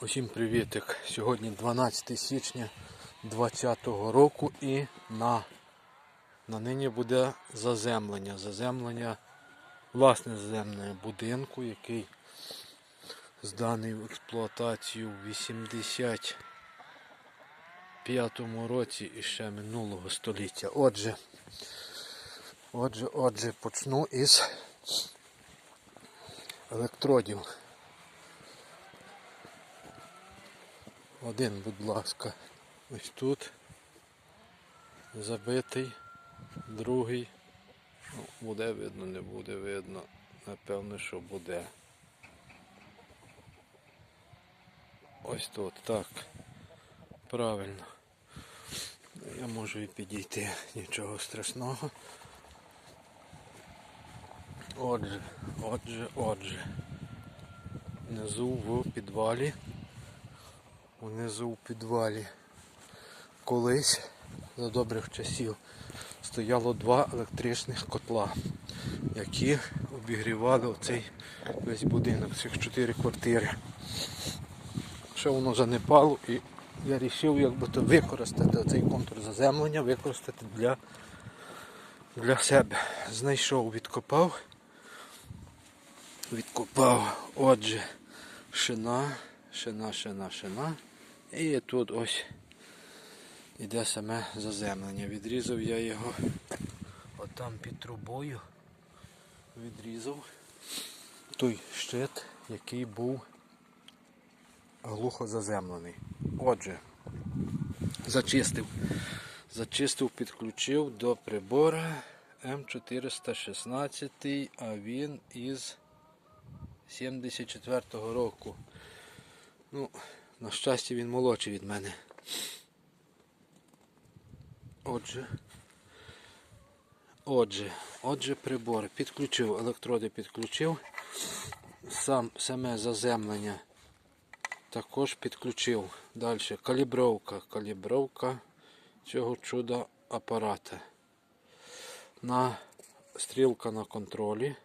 Усім привітик. Сьогодні 12 січня 2020 року і на, на нині буде заземлення. Заземлення, власне заземлення будинку, який зданий в експлуатацію в 85 році і ще минулого століття. Отже, отже, отже, почну із електродів. Один, будь ласка, ось тут забитий, другий. Ну, буде видно, не буде видно. Напевно, що буде. Ось тут, так. Правильно. Я можу і підійти, нічого страшного. Отже, отже, отже. Внизу в підвалі Унизу у підвалі колись за добрих часів стояло два електричних котла, які обігрівали оцей весь будинок, цих чотири квартири. Ще воно занепало і я вирішив якби то використати цей контур заземлення, використати для, для себе. Знайшов, відкопав, відкопав, отже, шина, шина, шина, шина. І тут ось іде саме заземлення. Відрізав я його отам під трубою. Відрізав той щит, який був глухо заземлений. Отже, зачистив. Зачистив, підключив до прибора М416, а він із 74-го року. Ну, на щастя, він молодший від мене. Отже. Отже, отже, прибор. Підключив, електроди підключив. Сам, Саме заземлення також підключив. Далі калібровка. Калібровка цього чуда апарата. На стрілка на контролі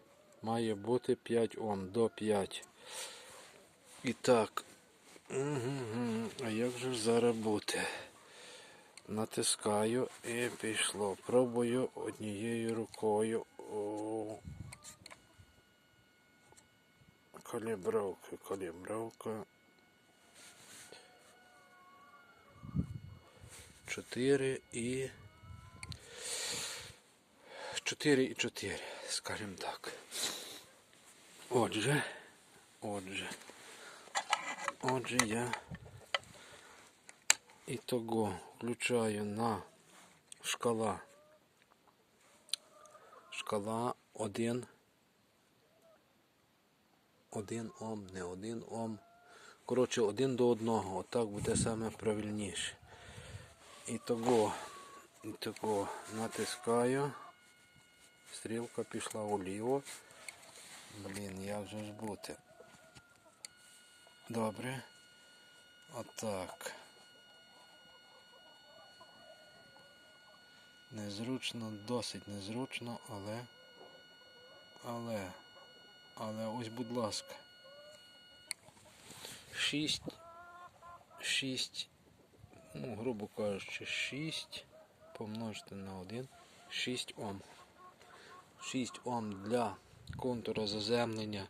має бути 5 Ом до 5. І так, а як же ж? Натискаю і пішло. Пробую однією рукою. О. Калібровка, калібровка. Чотири і. Чотири і чотири, скажімо так. Отже, отже. Отже, я ітого включаю на шкала. Шкала 1. 1 Ом, не 1 Ом. Коротше, один до одного. Отак буде саме правильніше. І того, і того натискаю. Стрілка пішла вліво. Блін, як же ж бути? Добре. Отак. Незручно, досить незручно, але... Але... Але ось, будь ласка. 6. 6. Ну, грубо кажучи, 6 помножити на 1. 6 Ом. 6 Ом для контура заземлення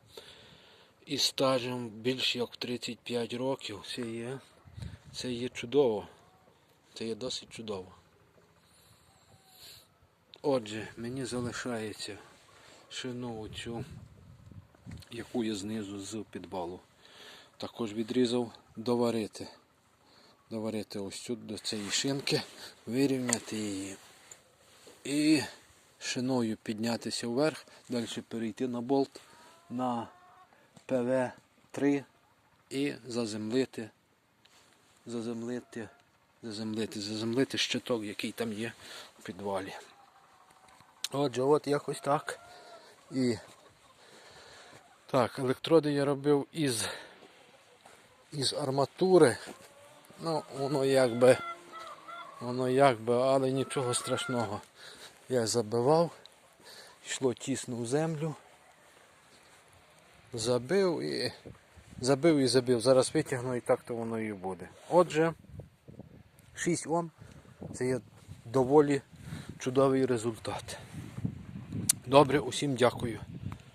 і стажем більш як 35 років. Це є, це є чудово. Це є досить чудово. Отже, мені залишається шину цю, яку я знизу з підвалу. Також відрізав доварити. Доварити ось тут до цієї шинки, вирівняти її. І шиною піднятися вверх, далі перейти на болт на ПВ-3 і заземлити, заземлити, заземлити, заземлити щиток, який там є у підвалі. Отже, от якось так. І так, електроди я робив із із арматури. Ну, воно якби, воно якби, але нічого страшного. Я забивав, йшло тісно в землю забив і Забив і забив. Зараз витягну і так то воно і буде. Отже, 6 Ом це є доволі чудовий результат. Добре, усім дякую.